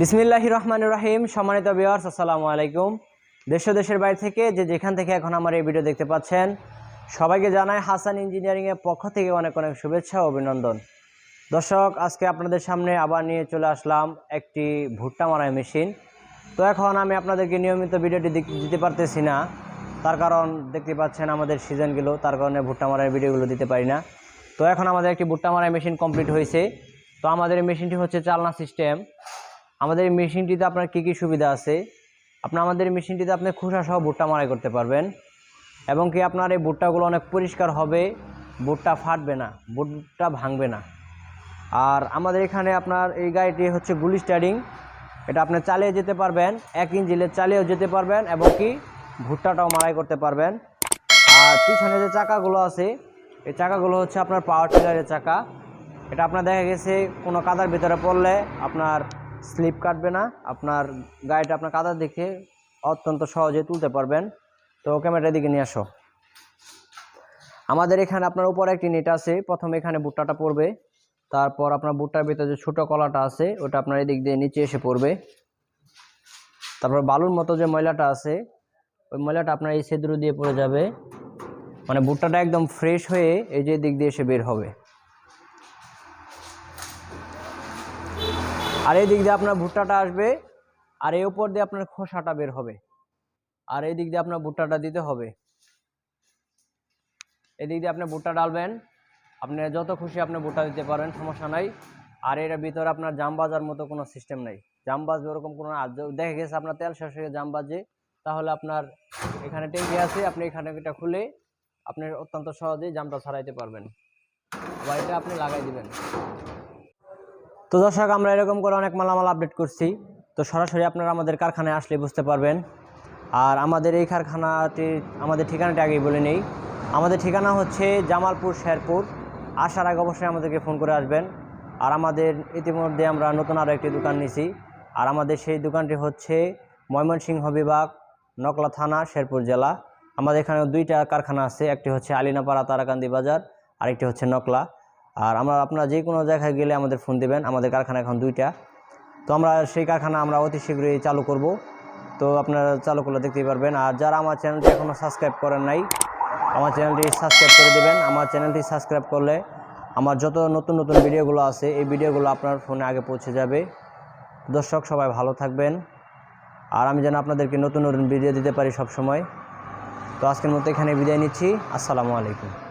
বিসমিল্লাহ রহমান রাহিম। সম্মানিত বিয়ার্স আসসালামু আলাইকুম। দেশ দেশের বাইরে থেকে যে যেখান থেকে এখন আমার এই ভিডিও দেখতে পাচ্ছেন, সবাইকে জানাই হাসান ইঞ্জিনিয়ারিংয়ের পক্ষ থেকে অনেক অনেক শুভেচ্ছা ও অভিনন্দন। দর্শক, আজকে আপনাদের সামনে আবার নিয়ে চলে আসলাম একটি ভুট্টা মারাই মেশিন তো এখন আমি আপনাদেরকে নিয়মিত ভিডিওটি দিতে পারতেছি না। তার কারণ দেখতে পাচ্ছেন আমাদের সিজনগুলো তার কারণে ভুট্টা মারাই ভিডিওগুলো দিতে পারি না। তো এখন আমাদের একটি ভুট্টা মারাই মেশিন কমপ্লিট হয়েছে। তো আমাদের মেশিনটি হচ্ছে চালনা সিস্টেম আমাদের এই মেশিনটিতে আপনার কী কী সুবিধা আছে? আপনার আমাদের মেশিনটিতে আপনি খোসা সহ ভুট্টা মারাই করতে পারবেন। এবং কি আপনার এই ভুট্টাগুলো অনেক পরিষ্কার হবে, ভুট্টা ফাটবে না, ভুট্টা ভাঙবে না। আর আমাদের এখানে আপনার এই গাড়িটি হচ্ছে গুলি স্টারিং। এটা আপনি চালিয়ে যেতে পারবেন, এক ইঞ্জিলে চালিয়েও যেতে পারবেন এবং কি ভুট্টাটাও মারাই করতে পারবেন। আর পিছনে যে চাকাগুলো আছে, এই চাকাগুলো হচ্ছে আপনার পাওয়ার টিলারের চাকা। এটা আপনার দেখা গেছে কোনো কাদার ভিতরে পড়লে আপনার স্লিপ কাটবে না, আপনার গাড়িটা আপনার কাদা দেখে অত্যন্ত সহজে তুলতে পারবেন। তো ক্যামেরার দিকে নিয়ে আসো। আমাদের এখানে আপনার উপরে একটি নেট আছে, প্রথমে এখানে ভুট্টাটা পড়বে, তারপর আপনার ভুট্টার ভিতরে যে ছোটো কলাটা আছে, ওটা আপনার এদিক দিয়ে নিচে এসে পড়বে। তারপর বালুর মতো যে ময়লাটা আছে, ওই ময়লাটা আপনার এই সেদ্রু দিয়ে পড়ে যাবে। মানে ভুট্টাটা একদম ফ্রেশ হয়ে এই যে দিক দিয়ে এসে বের হবে। আর এই দিক দিয়ে আপনার ভুট্টাটা আসবে, আর এই উপর দিয়ে আপনার খোসাটা বের হবে। আর এই দিক দিয়ে আপনার ভুট্টাটা দিতে হবে। এদিক দিয়ে আপনি ভুট্টা ডালবেন, আপনি যত খুশি আপনি ভুট্টা দিতে পারেন, সমস্যা নাই। আর এর ভিতরে আপনার জাম বাজার মতো কোনো সিস্টেম নাই। জাম বাজবে ওরকম কোনো দেখা গেছে আপনার তেল শেষ হয়ে জাম বাজে, তাহলে আপনার এখানে ট্যাঙ্কি আছে, আপনি এখানে এটা খুলে আপনি অত্যন্ত সহজেই জামটা ছাড়াইতে পারবেন। বা এটা আপনি লাগাই দিবেন। তো দর্শক, আমরা এরকম করে অনেক মালামাল আপডেট করছি। তো সরাসরি আপনারা আমাদের কারখানায় আসলে বুঝতে পারবেন। আর আমাদের এই কারখানাটির আমাদের ঠিকানাটি আগেই বলে নেই। আমাদের ঠিকানা হচ্ছে জামালপুর শেরপুর। আসার আগে অবশ্যই আমাদেরকে ফোন করে আসবেন। আর আমাদের ইতিমধ্যে আমরা নতুন আরও একটি দোকান নিছি আর আমাদের সেই দোকানটি হচ্ছে ময়মনসিংহ বিভাগ, নকলা থানা, শেরপুর জেলা। আমাদের এখানে দুইটা কারখানা আছে। একটি হচ্ছে আলিনাপাড়া তারাকান্দি বাজার, আরেকটি হচ্ছে নকলা। আর আমরা আপনারা যে কোনো জায়গায় গেলে আমাদের ফোন দেবেন, আমাদের কারখানা এখন দুইটা। তো আমরা সেই কারখানা আমরা অতি শীঘ্রই চালু করব। তো আপনারা চালু করলে দেখতেই পারবেন। আর যারা আমার চ্যানেলটি এখনও সাবস্ক্রাইব করেন নাই, আমার চ্যানেলটি সাবস্ক্রাইব করে দেবেন। আমার চ্যানেলটি সাবস্ক্রাইব করলে আমার যত নতুন নতুন ভিডিওগুলো আছে, এই ভিডিওগুলো আপনার ফোনে আগে পৌঁছে যাবে। দর্শক সবাই ভালো থাকবেন। আর আমি যেন আপনাদেরকে নতুন নতুন ভিডিও দিতে পারি সব সময় তো আজকের মতো এখানে বিদায় নিচ্ছি। আসসালামু আলাইকুম।